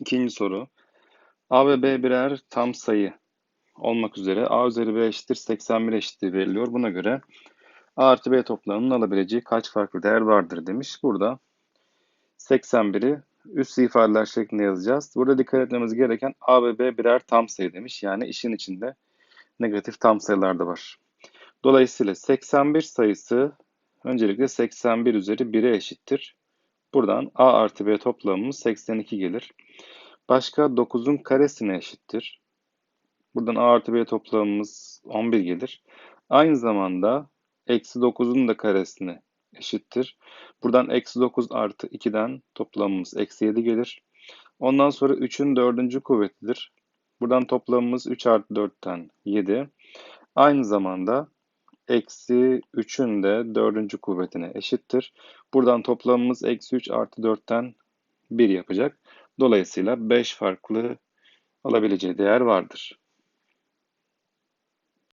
İkinci soru. A ve B birer tam sayı olmak üzere A üzeri B eşittir 81 eşitliği veriliyor. Buna göre A artı B toplamının alabileceği kaç farklı değer vardır demiş. Burada 81'i üst ifadeler şeklinde yazacağız. Burada dikkat etmemiz gereken A ve B birer tam sayı demiş. Yani işin içinde negatif tam sayılar da var. Dolayısıyla 81 sayısı öncelikle 81 üzeri 1'e eşittir. Buradan A artı B toplamımız 82 gelir. Başka 9'un karesine eşittir. Buradan A artı B toplamımız 11 gelir. Aynı zamanda eksi 9'un da karesine eşittir. Buradan eksi 9 artı 2'den toplamımız eksi 7 gelir. Ondan sonra 3'ün dördüncü kuvvetidir. Buradan toplamımız 3 artı 4'ten 7. Aynı zamanda eksi 3'ün de dördüncü kuvvetine eşittir. Buradan toplamımız eksi 3 artı 4'ten 1 yapacak. Dolayısıyla 5 farklı alabileceği değer vardır.